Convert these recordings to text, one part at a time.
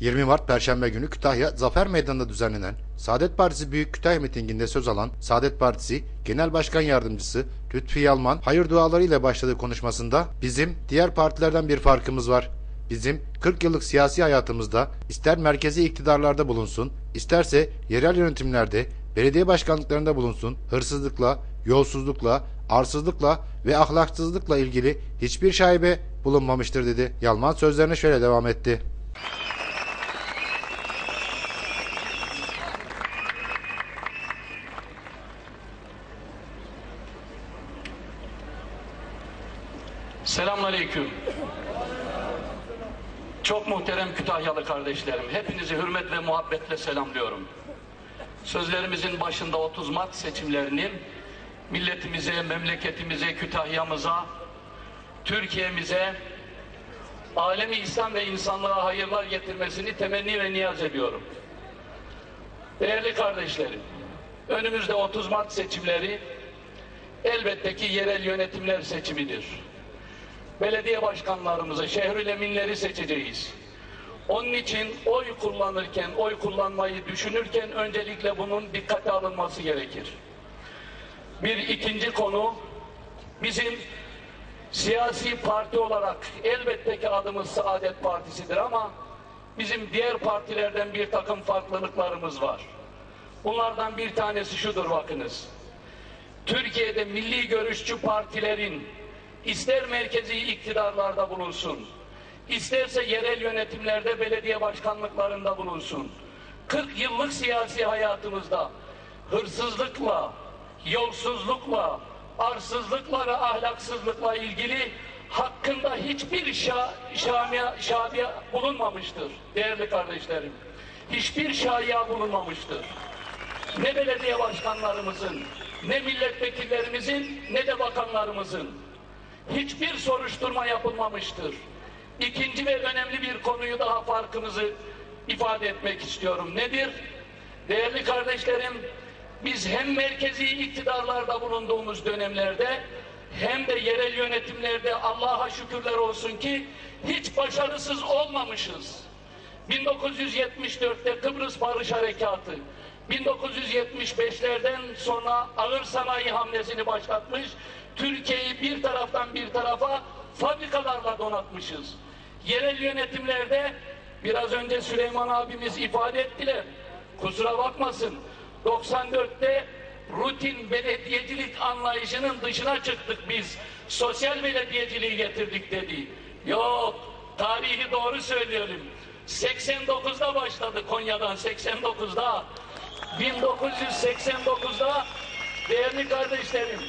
20 Mart Perşembe günü Kütahya Zafer Meydanı'nda düzenlenen Saadet Partisi Büyük Kütahya mitinginde söz alan Saadet Partisi Genel Başkan Yardımcısı Lütfi Yalman hayır duaları ile başladığı konuşmasında bizim diğer partilerden bir farkımız var. Bizim 40 yıllık siyasi hayatımızda ister merkezi iktidarlarda bulunsun, isterse yerel yönetimlerde, belediye başkanlıklarında bulunsun, hırsızlıkla, yolsuzlukla, arsızlıkla ve ahlaksızlıkla ilgili hiçbir şaibe bulunmamıştır dedi. Yalman sözlerine şöyle devam etti. Selamünaleyküm. Çok muhterem Kütahyalı kardeşlerim, hepinizi hürmet ve muhabbetle selamlıyorum. Sözlerimizin başında 30 Mart seçimlerinin milletimize, memleketimize, Kütahya'mıza, Türkiye'mize, alemi İslam ve insanlığa hayırlar getirmesini temenni ve niyaz ediyorum. Değerli kardeşlerim, önümüzde 30 Mart seçimleri elbette ki yerel yönetimler seçimidir belediye başkanlarımızı, şehrül eminleri seçeceğiz. Onun için oy kullanırken, oy kullanmayı düşünürken öncelikle bunun dikkate alınması gerekir. Bir ikinci konu, bizim siyasi parti olarak elbette ki adımız Saadet Partisi'dir ama bizim diğer partilerden bir takım farklılıklarımız var. Bunlardan bir tanesi şudur bakınız. Türkiye'de milli görüşçü partilerin ister merkezi iktidarlarda bulunsun, isterse yerel yönetimlerde belediye başkanlıklarında bulunsun. 40 yıllık siyasi hayatımızda hırsızlıkla, yolsuzlukla, arsızlıkla ve ahlaksızlıkla ilgili hakkında hiçbir şa şamia, şabia bulunmamıştır değerli kardeşlerim. Hiçbir şaya bulunmamıştır. Ne belediye başkanlarımızın, ne milletvekillerimizin, ne de bakanlarımızın hiçbir soruşturma yapılmamıştır. İkinci ve önemli bir konuyu daha farkımızı ifade etmek istiyorum. Nedir? Değerli kardeşlerim, biz hem merkezi iktidarlarda bulunduğumuz dönemlerde hem de yerel yönetimlerde Allah'a şükürler olsun ki hiç başarısız olmamışız. 1974'te Kıbrıs Barış Harekatı, 1975'lerden sonra ağır sanayi hamlesini başlatmış, Türkiye'yi bir taraftan bir tarafa fabrikalarla donatmışız. Yerel yönetimlerde biraz önce Süleyman abimiz ifade ettiler. Kusura bakmasın. 94'te rutin belediyecilik anlayışının dışına çıktık biz. Sosyal belediyeciliği getirdik dedi. Yok, tarihi doğru söylüyorum. 89'da başladı Konya'dan 89'da. 1989'da değerli kardeşlerim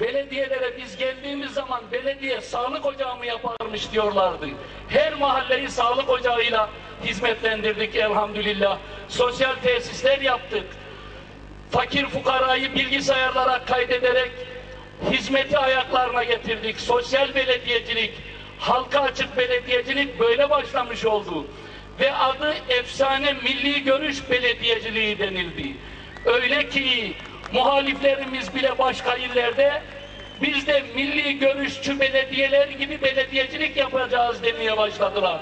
belediyelere biz geldiğimiz zaman belediye sağlık ocağı mı yaparmış diyorlardı. Her mahalleyi sağlık ocağıyla hizmetlendirdik elhamdülillah. Sosyal tesisler yaptık. Fakir fukarayı bilgisayarlara kaydederek hizmeti ayaklarına getirdik. Sosyal belediyecilik, halka açık belediyecilik böyle başlamış oldu. Ve adı efsane milli görüş belediyeciliği denildi. Öyle ki muhaliflerimiz bile başka illerde biz de milli görüşçü belediyeler gibi belediyecilik yapacağız demeye başladılar.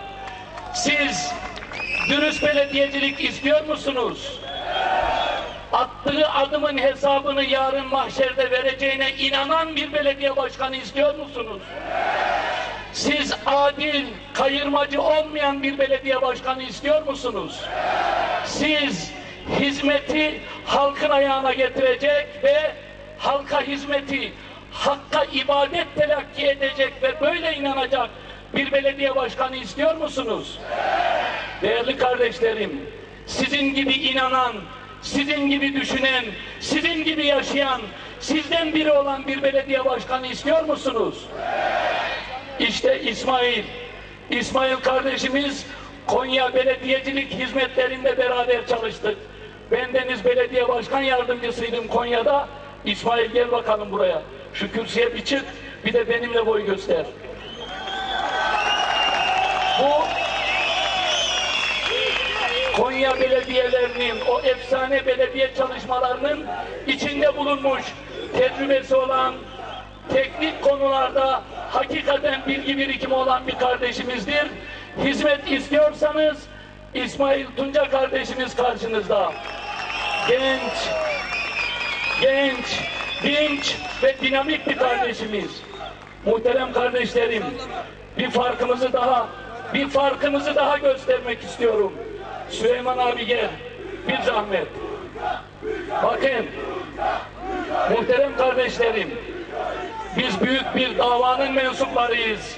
Siz dürüst belediyecilik istiyor musunuz? Attığı adımın hesabını yarın mahşerde vereceğine inanan bir belediye başkanı istiyor musunuz? Siz adil, kayırmacı olmayan bir belediye başkanı istiyor musunuz? Siz hizmeti halkın ayağına getirecek ve halka hizmeti, hakka ibadet telakki edecek ve böyle inanacak bir belediye başkanı istiyor musunuz? Değerli kardeşlerim, sizin gibi inanan, sizin gibi düşünen, sizin gibi yaşayan, sizden biri olan bir belediye başkanı istiyor musunuz? İşte İsmail, İsmail kardeşimiz Konya Belediyecilik Hizmetlerinde beraber çalıştık. Ben Deniz Belediye Başkan Yardımcısıydım Konya'da. İsmail gel bakalım buraya. Şu kürsüye bir çık, bir de benimle boy göster. Bu Konya belediyelerinin, o efsane belediye çalışmalarının içinde bulunmuş, tecrübesi olan, teknik konularda hakikaten bilgi birikimi olan bir kardeşimizdir. Hizmet istiyorsanız İsmail Tunca kardeşimiz karşınızda. Genç, genç, dinç ve dinamik bir kardeşimiz. Muhterem kardeşlerim, bir farkımızı daha, bir farkımızı daha göstermek istiyorum. Süleyman abi gel, bir zahmet. Bakın, muhterem kardeşlerim, biz büyük bir davanın mensuplarıyız.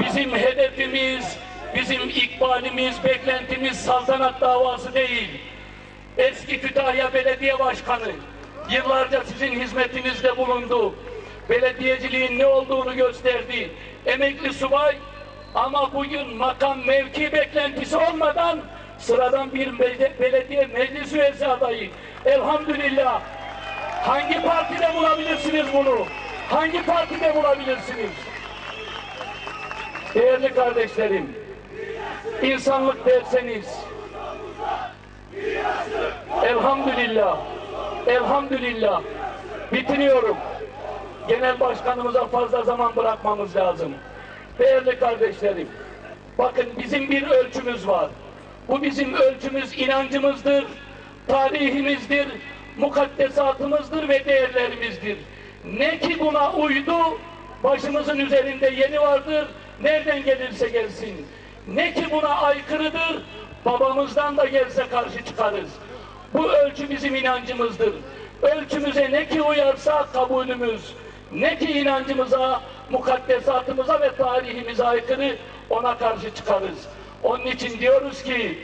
Bizim hedefimiz, bizim ikbalimiz, beklentimiz saltanat davası değil. Eski Kütahya Belediye Başkanı yıllarca sizin hizmetinizde bulundu. Belediyeciliğin ne olduğunu gösterdi. Emekli subay ama bugün makam mevki beklentisi olmadan sıradan bir belediye meclis üyesi adayı. Elhamdülillah. Hangi partide bulabilirsiniz bunu? Hangi partide bulabilirsiniz? Değerli kardeşlerim, insanlık derseniz, elhamdülillah, elhamdülillah, bitiriyorum. Genel başkanımıza fazla zaman bırakmamız lazım. Değerli kardeşlerim, bakın bizim bir ölçümüz var. Bu bizim ölçümüz inancımızdır, tarihimizdir, mukaddesatımızdır ve değerlerimizdir. Ne ki buna uydu, başımızın üzerinde yeni vardır, nereden gelirse gelsin. Ne ki buna aykırıdır, babamızdan da gelse karşı çıkarız. Bu ölçü bizim inancımızdır. Ölçümüze ne ki uyarsa kabulümüz, ne ki inancımıza, mukaddesatımıza ve tarihimize aykırı ona karşı çıkarız. Onun için diyoruz ki,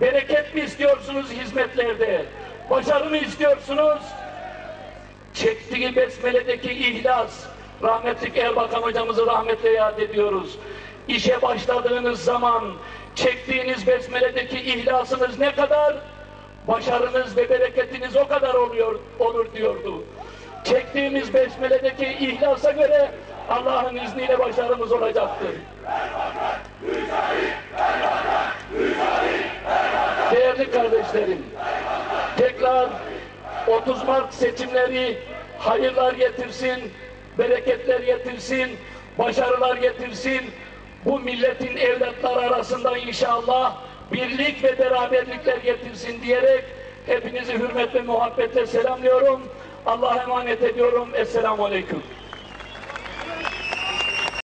bereket mi istiyorsunuz hizmetlerde, başarı mı istiyorsunuz? çektiği besmeledeki ihlas, rahmetli Erbakan hocamızı rahmetle yad ediyoruz. İşe başladığınız zaman çektiğiniz besmeledeki ihlasınız ne kadar, başarınız ve bereketiniz o kadar oluyor olur diyordu. Çektiğimiz besmeledeki ihlasa göre Allah'ın izniyle başarımız olacaktır. Değerli kardeşlerim, tekrar 30 Mart seçimleri hayırlar getirsin, bereketler getirsin, başarılar getirsin. Bu milletin evlatları arasında inşallah birlik ve beraberlikler getirsin diyerek hepinizi hürmet ve muhabbetle selamlıyorum. Allah'a emanet ediyorum. Esselamu Aleyküm.